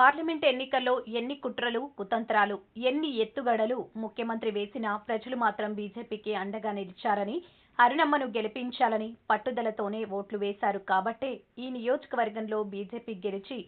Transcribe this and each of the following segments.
Parliament ఎన్నికల్లో ఎన్ని కుట్రలు కుతంత్రాలు ఎన్ని ఎత్తుగడలు ముఖ్యమంత్రి వేసినా ప్రజలు మాత్రం బీజేపీకి అండగా నిలిచారని అరుణమ్మను గెలిపించాలని పట్టుదలతోనే ఓట్లు వేశారు కాబట్టే ఈ నియోజకవర్గంలో బీజేపీ గెలిచి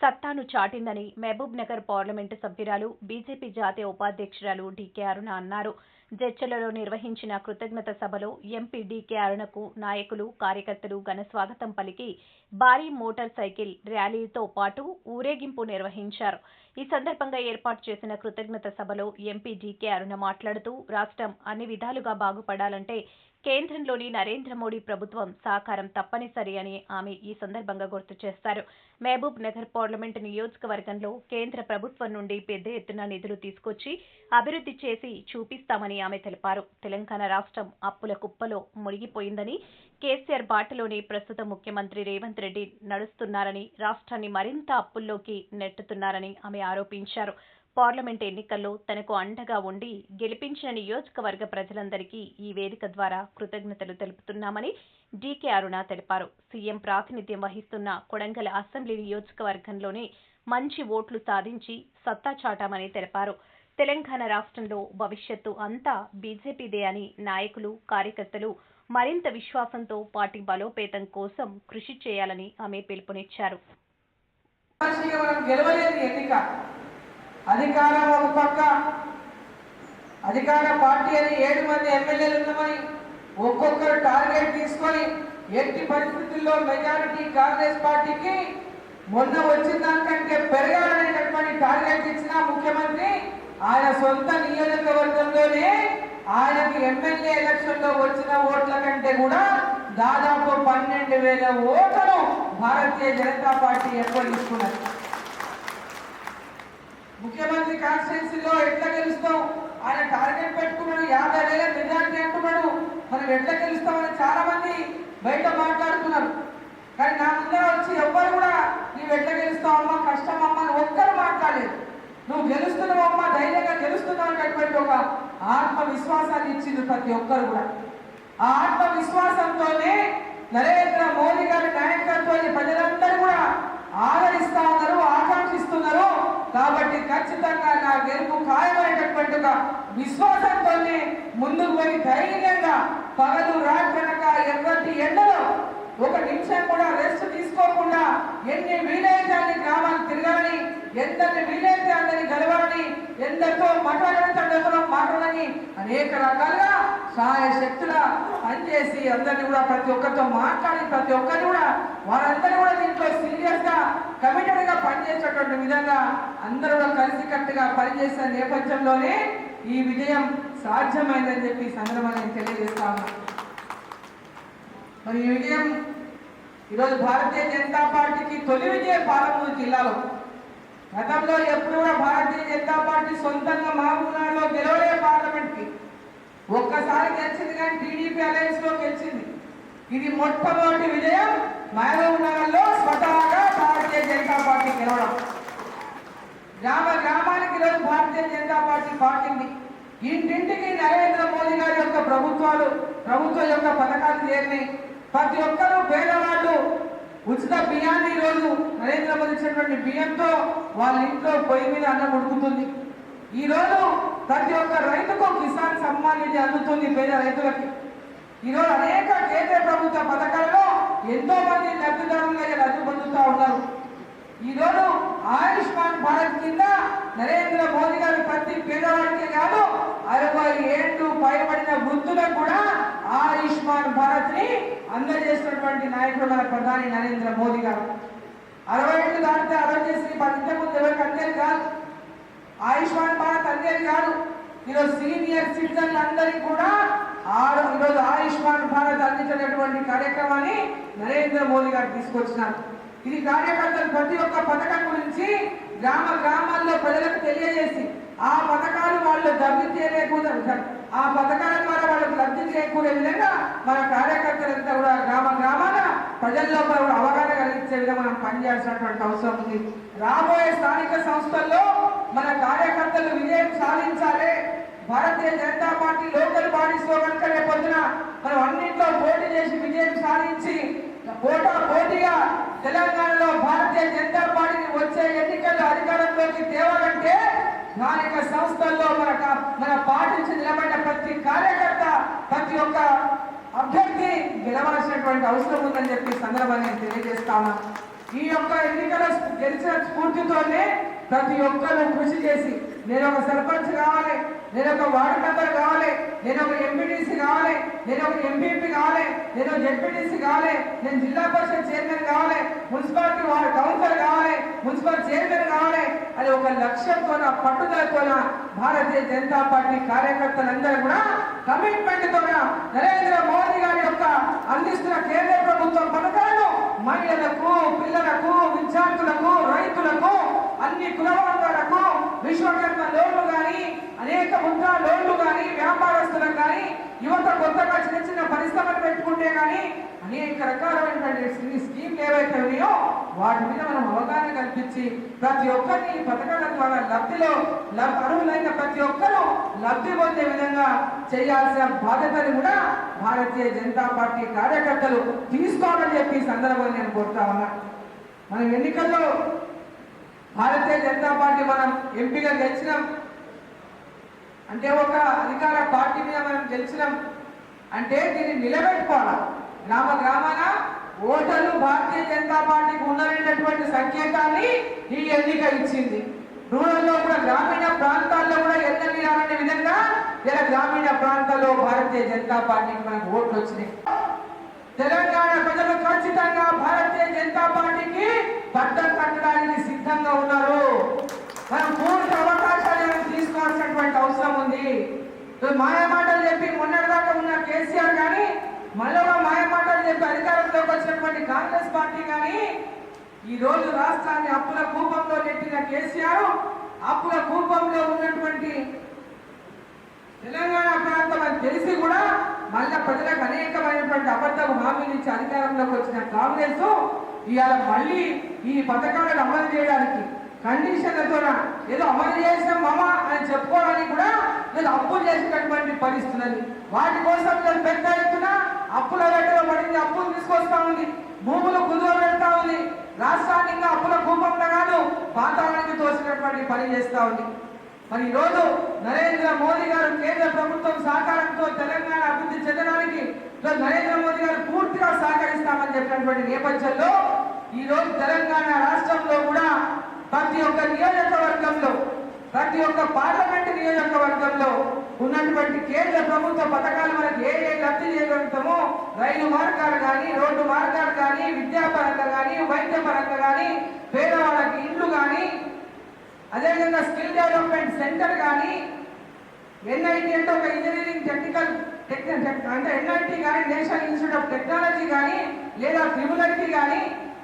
సత్తాను చాటిందని మహబూబ్ నగర్ పార్లమెంటు సభ్యురాలు బీజేపీ జాతీయ ఉపాధ్యక్షురాలు డీకే అరుణ అన్నారు. జడ్చలలో నిర్వహించిన కృతజ్ఞత సభలో ఎంపీ డీకే అరుణకు నాయకులు కార్యకర్తలు ఘన స్వాగతం పలికి భారీ మోటార్ సైకిల్ ర్యాలీతో పాటు ఊరేగింపు నిర్వహించారు. ఈ సందర్భంగా ఏర్పాటు చేసిన కృతజ్ఞత సభలో ఎంపీ డీకే అరుణ మాట్లాడుతూ రాష్ట్రం అన్ని విధాలుగా బాగుపడాలంటే కేంద్రంలోని నరేంద్ర మోడీ ప్రభుత్వం సహకారం తప్పనిసరి అని ఆమె ఈ సందర్భంగా గుర్తు చేస్తారు. మహబూబ్ నగర్ పార్లమెంట్ నియోజకవర్గంలో కేంద్ర ప్రభుత్వం నుండి పెద్ద ఎత్తున నిధులు తీసుకొచ్చి అభివృద్ధి చేసి చూపిస్తామని ఆమె తెలిపారు. తెలంగాణ రాష్ట్రం అప్పుల కుప్పలో మునిగిపోయిందని కేసీఆర్ బాటలోనే ప్రస్తుత ముఖ్యమంత్రి రేవంత్ రెడ్డి నడుస్తున్నారని రాష్ట్రాన్ని మరింత అప్పుల్లోకి నెట్టుతున్నారని ఆమె ఆరోపించారు. పార్లమెంట్ ఎన్నికల్లో తనకు అండగా ఉండి గెలిపించిన నియోజకవర్గ ప్రజలందరికీ ఈ వేదిక ద్వారా కృతజ్ఞతలు తెలుపుతున్నామని డీకే అరుణ తెలిపారు. సీఎం ప్రాతినిధ్యం వహిస్తున్న కొడంగల్ అసెంబ్లీ నియోజకవర్గంలోనే మంచి ఓట్లు సాధించి సత్తా చాటామని తెలిపారు. తెలంగాణ రాష్ట్రంలో భవిష్యత్తు అంతా బీజేపీదే అని నాయకులు కార్యకర్తలు మరింత విశ్వాసంతో పార్టీ బలోపేతం కోసం కృషి చేయాలని ఆమె పిలుపునిచ్చారు రాష్ట్రీయ మనం గెలవలేదు ఎన్నిక అధికారం ఒక పక్క అధికార పార్టీ అని ఏడు మంది ఎమ్మెల్యేలు ఉన్నామని ఒక్కొక్కరు టార్గెట్ తీసుకొని ఎట్టి పరిస్థితుల్లో మెజారిటీ కాంగ్రెస్ పార్టీకి మొన్న వచ్చిన దానికంటే పెరగాలనేటటువంటి టార్గెట్ ఇచ్చిన ముఖ్యమంత్రి ఆయన సొంత నియోజకవర్గంలోనే ఆయనకి ఎమ్మెల్యే ఎలక్షన్లో వచ్చిన ఓట్ల కంటే కూడా దాదాపు పన్నెండు వేల ఓట్లను భారతీయ జనతా పార్టీ ఎక్కువ తీసుకున్నది. ముఖ్యమంత్రి కాన్స్టిట్యున్సీలో ఎట్లా గెలుస్తాం? ఆయన టార్గెట్ పెట్టుకున్నాడు యాభై వేల మెజార్టీ అంటున్నాడు. మనం ఎట్లా గెలుస్తామని చాలా మంది బయట మాట్లాడుతున్నారు. కానీ నా ముందర వచ్చి ఎవ్వరు కూడా నీవు ఎట్లా గెలుస్తావు అమ్మా కష్టం అమ్మా అని ఒక్కరు మాట్లాడలేదు. నువ్వు గెలుస్తున్నావమ్మా ధైర్యంగా గెలుస్తున్నావు అనేటువంటి ఒక ఆత్మవిశ్వాసాన్ని ఇచ్చింది ప్రతి ఒక్కరు కూడా. ఆ ఆత్మవిశ్వాసంతోనే నరేంద్ర మోదీ గారి నాయకత్వాన్ని ప్రజలందరూ కూడా ఆదరిస్తా ఉన్నారు ఆకాంక్షిస్తున్నారు కాబట్టి ఖచ్చితంగా నా గెలుపు ఖాయమైనటువంటి ఒక విశ్వాసంతోనే ముందుకు పోయి ధైర్యంగా పగలు రాత్రనక ఎర్రటి ఎండలో ఒక నిమిషం కూడా రెస్ట్ తీసుకోకుండా ఎన్ని వీలైతే అన్ని గ్రామాలు తిరగాలని ఎంతటి వీలైతే అందరిని గెలవాలని ఎందరితో మాట్లాడటంతో మాట్లాడని అనేక రకాలుగా సహాయ శక్తుల పనిచేసి అందరినీ కూడా ప్రతి ఒక్కరితో మాట్లాడి ప్రతి ఒక్కరిని కూడా వారందరూ కూడా దీంట్లో సీరియస్గా కమిటెడ్గా పనిచేసేటువంటి విధంగా అందరూ కూడా కలిసికట్టుగా పనిచేసిన నేపథ్యంలోనే ఈ విజయం సాధ్యమైందని చెప్పి సందర్భంగా నేను మరి ఈ విజయం ఈరోజు భారతీయ జనతా పార్టీకి తొలి విజయ పాలమూరు జిల్లాలో. గతంలో ఎప్పుడు కూడా భారతీయ జనతా పార్టీ సొంతంగా మహబూబ్నగర్లో గెలవలే పార్లమెంట్కి. ఒక్కసారి గెలిచింది కానీ టీడీపీ అలయన్స్లో గెలిచింది. ఇది మొట్టమొదటి విజయం మహబూబ్ నగర్లో స్వతహాగా భారతీయ జనతా పార్టీ గెలవడం. గ్రామ గ్రామానికి ఈరోజు భారతీయ జనతా పార్టీ పాటింది ఇంటింటికి నరేంద్ర మోదీ గారి యొక్క ప్రభుత్వాలు ప్రభుత్వం యొక్క పథకాలు చేరినాయి. ప్రతి ఒక్కరూ పేదవాళ్ళు. ఉచిత బియ్యాన్ని ఈరోజు నరేంద్ర మోదీ ఇచ్చినటువంటి బియ్యంతో వాళ్ళ ఇంట్లో పొయ్యి మీద అన్నం ఉడుకుతుంది. ఈ రోజు ప్రతి ఒక్క రైతుకు కిసాన్ సమ్మాన్ నిధి అందుతుంది. పేద రైతులకి. ఈరోజు అనేక కేంద్ర ప్రభుత్వ పథకాల్లో ఎంతో మంది లబ్ధిదారులుగా లబ్ధి పొందుతూ ఉన్నారు. ఈరోజు ఆయుష్మాన్ భారత్ కింద నరేంద్ర మోదీ గారు ప్రతి పేదవాడికే కాదు అరవై ఏళ్ళు పైబడిన వృద్ధులకు కూడా ఆయుష్మాన్ భారత్ని అందజేసినటువంటి నాయకుడు మన ప్రధాని నరేంద్ర మోదీ గారు. అరవై ఏళ్ళు దాటితే ఆరోగ్యశ్రీ ఇంతకుముందు ఎవరికి అందేది కాదు ఆయుష్మాన్ భారత్ అందేది కాదు ఈరోజు సీనియర్ సిటిజన్లందరికీ కూడా ఆరు ఈరోజు ఆయుష్మాన్ భారత్ అందించేటటువంటి కార్యక్రమాన్ని నరేంద్ర మోదీ గారు తీసుకొచ్చినారు. ఇది కార్యకర్తలు ప్రతి ఒక్క పథకం గురించి గ్రామ గ్రామాల్లో ప్రజలకు తెలియజేసి ఆ పథకాలు వాళ్ళు లబ్ధి చేయలేకూడదు ఆ పథకాల ద్వారా వాళ్ళకు లబ్ధి చేకూరే విధంగా మన కార్యకర్తలంతా కూడా గ్రామ గ్రామాల ప్రజల్లో అవగాహన కలిగించే విధంగా మనం పనిచేయాల్సినటువంటి అవసరం ఉంది. రాబోయే స్థానిక సంస్థల్లో మన కార్యకర్తలు విజయం సాధించాలి. భారతీయ జనతా పార్టీ లోకల్ బాడీస్లో కనుక పొద్దున మనం అన్నింటిలో పోటీ చేసి విజయం సాధించి పోటా పోటీగా తెలంగాణలో భారతీయ జనతా పార్టీని వచ్చే ఎన్నికల్లో అధికారంలోకి తేవాలంటే స్థానిక సంస్థల్లో మన మన పాటించి నిలబడిన ప్రతి కార్యకర్త ప్రతి ఒక్క అభ్యర్థి గెలవాల్సినటువంటి అవసరం ఉందని చెప్పి సందర్భాన్ని తెలియజేస్తాను ఈ యొక్క ఎన్నికల గెలిచిన స్ఫూర్తితోనే ప్రతి ఒక్కరు కృషి చేసి నేను ఒక సర్పంచ్ కావాలి నేను ఒక వార్డు మెంబర్ కావాలి నేను ఒక ఎంపీటీసీ కావాలి నేను ఒక ఎంపీపీ కావాలి నేను జెడ్పీటీసీ కావాలి నేను జిల్లా పరిషత్ చైర్మన్ కావాలి మున్సిపాలిటీ వార్డు కౌన్సిలర్ కావాలి మున్సిపల్ చైర్మన్ కావాలి. అది ఒక లక్ష్యంతోన పట్టుదలతోన భారతీయ జనతా పార్టీ కార్యకర్తలందరూ కూడా కమిట్మెంట్తో నరేంద్ర మోదీ గారి యొక్క అందిస్తున్న కేంద్ర ప్రభుత్వం పథకాలను మహిళలకు పిల్లలకు విద్యార్థులకు అన్ని కులవర్గాలకు విశ్వకర్మ లోన్లు కానీ అనేక ముద్రా లోన్లు కానీ వ్యాపారస్తులకు కానీ యువత కొత్తగా చిన్న చిన్న పరిశ్రమలు పెట్టుకుంటే కానీ అనేక రకాలైనటువంటి స్కీమ్లు ఏవైతే ఉన్నాయో వాటి మీద మనం అవగాహన కల్పించి ప్రతి ఒక్కరిని ఈ పథకాల ద్వారా లబ్ధిలో లబ్- అర్హులైన ప్రతి ఒక్కరూ లబ్ధి పొందే విధంగా చేయాల్సిన బాధ్యతని కూడా భారతీయ జనతా పార్టీ కార్యకర్తలు తీసుకోవాలని చెప్పి సందర్భంగా నేను కోరుతా ఉన్నా. మనం ఎన్నికల్లో భారతీయ జనతా పార్టీ మనం ఎంపీగా గెలిచినాం. అంటే ఒక అధికార పార్టీ మీద మనం గెలిచినాం. అంటే దీన్ని నిలబెట్టుకోవాలా? గ్రామ గ్రామాన ఓటర్లు భారతీయ జనతా పార్టీకి ఉన్నారనేటటువంటి సంకేతాన్ని ఈ ఎన్నిక ఇచ్చింది. రూరల్లో కూడా గ్రామీణ ప్రాంతాల్లో కూడా ఎన్నెన్ని రాలనే విధంగా ఇలా గ్రామీణ ప్రాంతాల్లో భారతీయ జనతా పార్టీకి మనకు ఓట్లు వచ్చినాయి. తెలంగాణ ప్రజలు ఖచ్చితంగా భారతీయ జనతా పార్టీకి పట్టం కట్టడానికి సిద్ధంగా ఉన్నారు. మనం పూర్తి అవకాశాలు తీసుకోవాల్సినటువంటి అవసరం ఉంది? మాయమాటలు చెప్పి మొన్నటిదాకా ఉన్న కేసీఆర్ కానీ మళ్ళీ మాయమాటలు చెప్పి అధికారంలోకి వచ్చినటువంటి కాంగ్రెస్ పార్టీ కానీ ఈ రోజు రాష్ట్రాన్ని అప్పుల కూపంలో నెట్టిన కేసీఆర్ అప్పుల కూపంలో ఉన్నటువంటి తెలంగాణ ప్రాంతం అని తెలిసి కూడా మళ్ళా ప్రజలకు అనేకమైనటువంటి అబద్ధపు హామీలు ఇచ్చి అధికారంలోకి వచ్చిన కాంగ్రెస్ ఇవాళ మళ్ళీ ఈ పథకాలను అమలు చేయడానికి కండిషన్లతో ఏదో అమలు చేసిన మమ అని చెప్పుకోవడానికి కూడా నేను అప్పులు చేసినటువంటి పరిస్థితులని వాటి కోసం నేను పెద్ద ఎత్తున అప్పుల రెడ్డిలో పడింది అప్పులు తీసుకొస్తా ఉంది భూములు కుదువ పెడతా ఉంది రాష్ట్రాన్ని ఇంకా అప్పుల కూపంలో కాదు పాతాళానికి తోసినటువంటి పని చేస్తా ఉంది. మరి ఈరోజు రోజు నరేంద్ర మోదీ గారు కేంద్ర ప్రభుత్వం సహకారంతో తెలంగాణ అభివృద్ధి చెందడానికి నరేంద్ర మోదీ గారు పూర్తిగా సహకరిస్తామని చెప్పినటువంటి నేపథ్యంలో ఈ రోజు తెలంగాణ రాష్ట్రంలో కూడా ప్రతి ఒక్క నియోజకవర్గంలో ప్రతి ఒక్క పార్లమెంట్ నియోజకవర్గంలో ఉన్నటువంటి కేంద్ర ప్రభుత్వ పథకాలు మనకి ఏ ఏ లబ్ధి చేయగలుగుతామో రైలు మార్గాలు కానీ రోడ్డు మార్గాలు కానీ విద్యాపరంగా కానీ వైద్య పరంగా కానీ పేదవాళ్ళకి ఇండ్లు కానీ అదేవిధంగా స్కిల్ డెవలప్మెంట్ సెంటర్ కానీ ఎన్ఐటి అంటే ఒక ఇంజనీరింగ్ టెక్నికల్ టెక్నికల్ అంటే ఎన్ఐటి కానీ నేషనల్ ఇన్స్టిట్యూట్ ఆఫ్ టెక్నాలజీ కానీ లేదా ట్రిపుల్ కానీ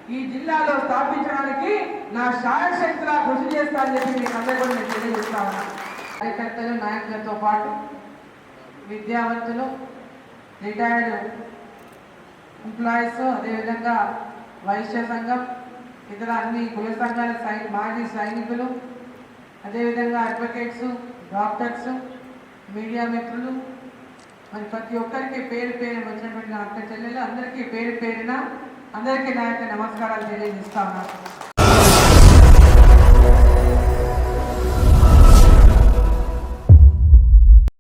ఈ జిల్లాలో స్థాపించడానికి నా శాయశక్తిలా కృషి చేస్తానని చెప్పి మీకు అందరూ కూడా నేను తెలియజేస్తా కార్యకర్తలు నాయకులతో పాటు విద్యావంతులు రిటైర్డ్ ఎంప్లాయీస్ అదేవిధంగా వైశ్య సంఘం ఇతర అన్ని కుల సంఘాల సై మాజీ సైనికులు అదేవిధంగా అడ్వకేట్స్ డాక్టర్స్ మీడియా మిత్రులు మరి ప్రతి ఒక్కరికి పేరు పేరు వచ్చినటువంటి అక్క చెల్లెలు అందరికీ పేరు పేరున అందరికీ నా యొక్క నమస్కారాలు తెలియజేస్తా ఉన్నాను.